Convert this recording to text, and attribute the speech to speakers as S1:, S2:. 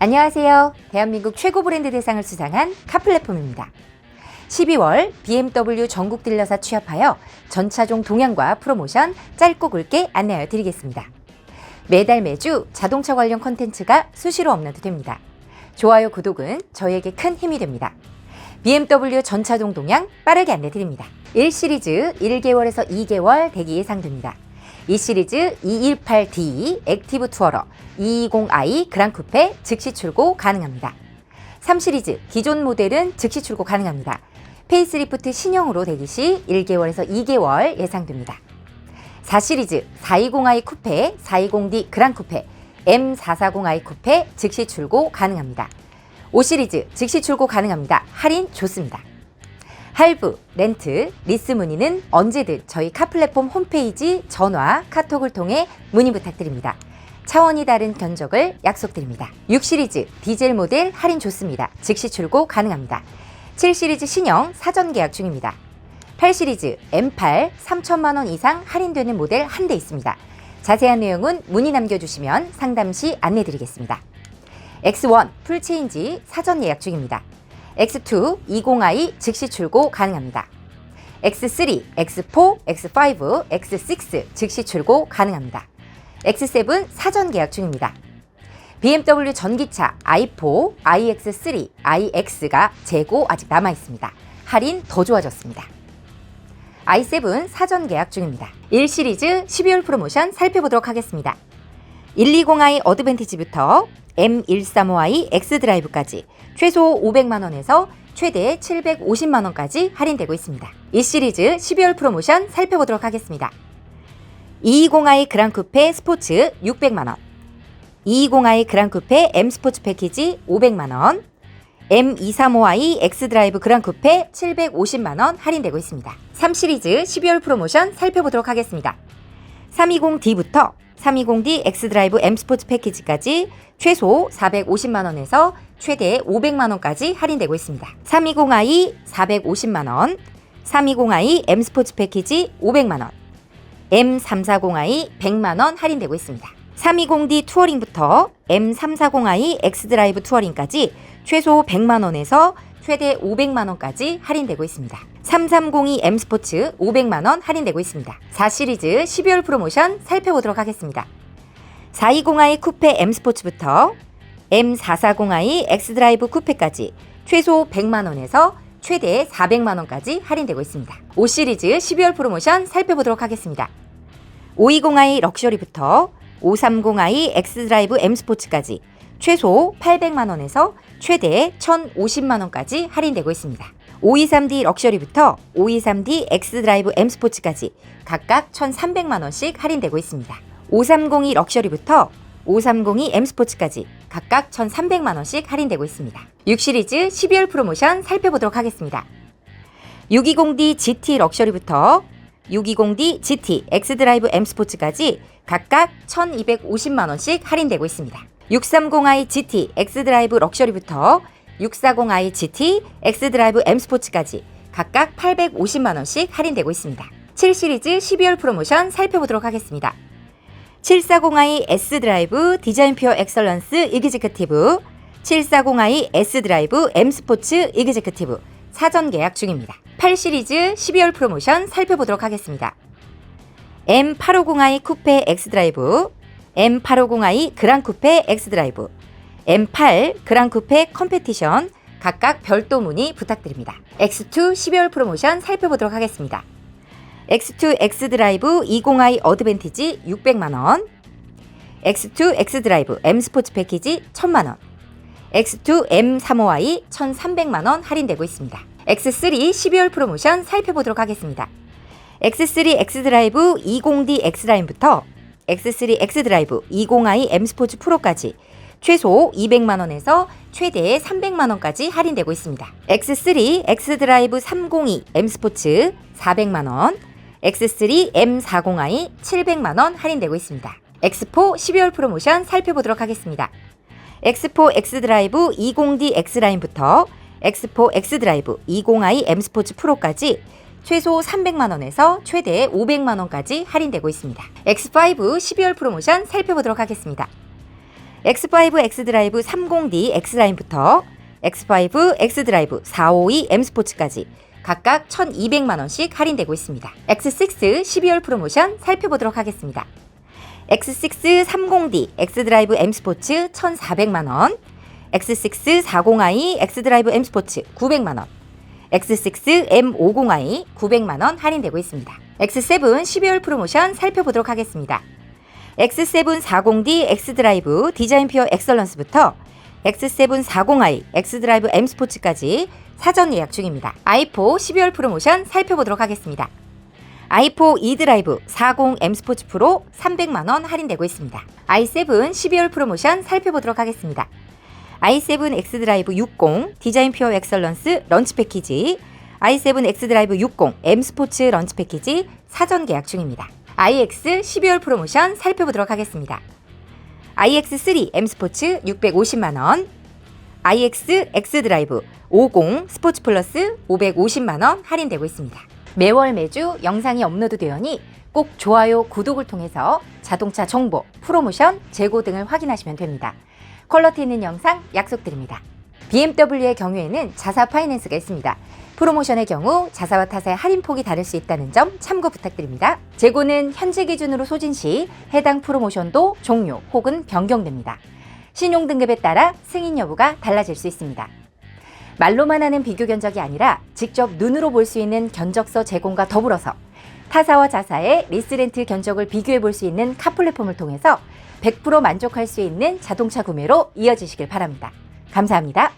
S1: 안녕하세요. 대한민국 최고 브랜드 대상을 수상한 카 플랫폼입니다. 12월 BMW 전국 딜러사 취합하여 전차종 동향과 프로모션 짧고 굵게 안내하여 드리겠습니다. 매달 매주 자동차 관련 컨텐츠가 수시로 업로드 됩니다. 좋아요, 구독은 저에게 큰 힘이 됩니다. BMW 전차종 동향 빠르게 안내 드립니다. 1시리즈 1개월에서 2개월 대기 예상됩니다. 2 시리즈 218D 액티브 투어러 220i 그랑 쿠페 즉시 출고 가능합니다. 3 시리즈 기존 모델은 즉시 출고 가능합니다. 페이스리프트 신형으로 대기 시 1개월에서 2개월 예상됩니다. 4 시리즈 420i 쿠페, 420D 그랑 쿠페, M440i 쿠페 즉시 출고 가능합니다. 5 시리즈 즉시 출고 가능합니다. 할인 좋습니다. 할부, 렌트, 리스 문의는 언제든 저희 카플랫폼 홈페이지, 전화, 카톡을 통해 문의 부탁드립니다. 차원이 다른 견적을 약속드립니다. 6 시리즈 디젤 모델 할인 좋습니다. 즉시 출고 가능합니다. 7 시리즈 신형 사전 계약 중입니다. 8 시리즈 M8 3천만 원 이상 할인되는 모델 한 대 있습니다. 자세한 내용은 문의 남겨주시면 상담 시 안내드리겠습니다. X1 풀체인지 사전 예약 중입니다. X2 20i 즉시 출고 가능합니다. X3, X4, X5, X6 즉시 출고 가능합니다. X7 사전 계약 중입니다. BMW 전기차 i4, iX3, iX가 재고 아직 남아 있습니다. 할인 더 좋아졌습니다. i7 사전 계약 중입니다. 1 시리즈 12월 프로모션 살펴보도록 하겠습니다. 120i 어드밴티지부터 M135i X드라이브까지 최소 500만 원에서 최대 750만 원까지 할인되고 있습니다. 이 시리즈 12월 프로모션 살펴보도록 하겠습니다. 220i 그랑쿠페 스포츠 600만 원, 220i 그랑쿠페 M 스포츠 패키지 500만 원, M235i X드라이브 그랑쿠페 750만 원 할인되고 있습니다. 3 시리즈 12월 프로모션 살펴보도록 하겠습니다. 320D부터 320D X드라이브 M 스포츠 패키지까지 최소 450만 원에서 최대 500만 원까지 할인되고 있습니다. 320i 450만 원, 320i M 스포츠 패키지 500만 원, M340i 100만 원 할인되고 있습니다. 320D 투어링부터 M340i X드라이브 투어링까지 최소 100만 원에서 최대 500만 원까지 할인되고 있습니다. 3302 M 스포츠 500만 원 할인되고 있습니다. 4 시리즈 12월 프로모션 살펴보도록 하겠습니다. 420i 쿠페 M 스포츠부터 M440i X드라이브 쿠페까지 최소 100만 원에서 최대 400만 원까지 할인되고 있습니다. 5 시리즈 12월 프로모션 살펴보도록 하겠습니다. 520i 럭셔리부터 530i X드라이브 M 스포츠까지 최소 800만 원에서 최대 1,050만 원까지 할인되고 있습니다. 523D 럭셔리부터 523D X드라이브 M 스포츠까지 각각 1,300만 원씩 할인되고 있습니다. 5302 럭셔리부터 5302 M 스포츠까지 각각 1,300만 원씩 할인되고 있습니다. 6 시리즈 12월 프로모션 살펴보도록 하겠습니다. 620D GT 럭셔리부터 620D GT X드라이브 M 스포츠까지 각각 1,250만 원씩 할인되고 있습니다. 630i GT X드라이브 럭셔리부터 640i GT X드라이브 M 스포츠까지 각각 850만 원씩 할인되고 있습니다. 7 시리즈 12월 프로모션 살펴보도록 하겠습니다. 740i S 드라이브 디자인 퓨어 엑설런스 이그제크티브 740i S 드라이브 M 스포츠 이그제크티브 사전 계약 중입니다. 8 시리즈 12월 프로모션 살펴보도록 하겠습니다. M850i 쿠페 X 드라이브 M850i 그랑 쿠페 X 드라이브 M8 그랑 쿠페 컴페티션 각각 별도 문의 부탁드립니다. X2 12월 프로모션 살펴보도록 하겠습니다. X2 X 드라이브 20i 어드밴티지 600만 원, X2 X 드라이브 M 스포츠 패키지 1000만 원, X2 M35i 1300만 원 할인되고 있습니다. X3 12월 프로모션 살펴보도록 하겠습니다. X3 X 드라이브 20D X 라인부터 X3 X 드라이브 20i M 스포츠 프로까지 최소 200만 원에서 최대 300만 원까지 할인되고 있습니다. X3 X 드라이브 302 M 스포츠 400만 원, X3 M40i 700만 원 할인되고 있습니다. X4 12월 프로모션 살펴보도록 하겠습니다. X4 X 드라이브 20D X 라인부터 X4 X 드라이브 20i M 스포츠 프로까지 최소 300만 원에서 최대 500만 원까지 할인되고 있습니다. X5 12월 프로모션 살펴보도록 하겠습니다. X5 X드라이브 30D X라인부터 X5 X드라이브 452 M 스포츠까지 각각 1,200만 원씩 할인되고 있습니다. X6 12월 프로모션 살펴보도록 하겠습니다. X6 30D X드라이브 M 스포츠 1,400만 원, X6 40i X드라이브 M 스포츠 900만 원, X6 M50i 900만 원 할인되고 있습니다. X7 12월 프로모션 살펴보도록 하겠습니다. X7 40D X드라이브 디자인 퓨어 엑설런스부터 X7 40i X드라이브 M 스포츠까지 사전 예약 중입니다. i4 12월 프로모션 살펴보도록 하겠습니다. i4 e드라이브 40M 스포츠 프로 300만 원 할인되고 있습니다. i7 12월 프로모션 살펴보도록 하겠습니다. I7 X드라이브 60 디자인 퓨어 엑설런스 런치 패키지 i7 X드라이브 60 M 스포츠 런치 패키지 사전 계약 중입니다. iX 12월 프로모션 살펴보도록 하겠습니다. iX3 M 스포츠 650만 원, iX X드라이브 50 스포츠 플러스 550만 원 할인되고 있습니다. 매월 매주 영상이 업로드되오니 꼭 좋아요, 구독을 통해서 자동차 정보, 프로모션, 재고 등을 확인하시면 됩니다. 퀄러티 있는 영상 약속드립니다. BMW의 경우에는 자사 파이낸스가 있습니다. 프로모션의 경우 자사와 타사의 할인폭이 다를 수 있다는 점 참고 부탁드립니다. 재고는 현재 기준으로 소진 시 해당 프로모션도 종료 혹은 변경됩니다. 신용 등급에 따라 승인 여부가 달라질 수 있습니다. 말로만 하는 비교 견적이 아니라 직접 눈으로 볼 수 있는 견적서 제공과 더불어서 타사와 자사의 리스렌트 견적을 비교해 볼 수 있는 카 플랫폼을 통해서 100% 만족할 수 있는 자동차 구매로 이어지시길 바랍니다. 감사합니다.